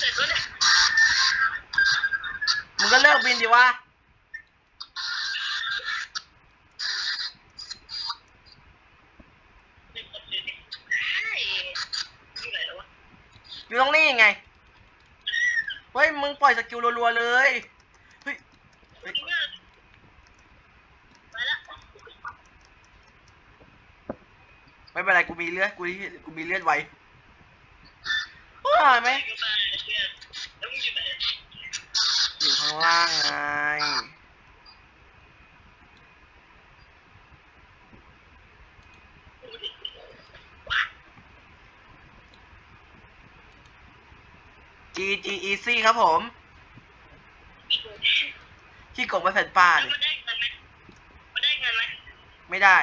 สร็จแล้วเนี่ยมึงก็เลิกบินดีวะอยู่ตรงนี้ยังไง เฮ้ย มึงปล่อยสกิลรัวๆเลย เฮ้ยไม่เป็นไรกูมีเลือดกูกูมีเลือดไว หมก็ได้เพื่อนแล้วมึงอยู่ไหนอยู่ข้างล่างไง G G easy ครับผมขี้โกงไปแผ่นป้าแล้วดิมันได้เงินไหมมันได้เงินไหมไม่ได้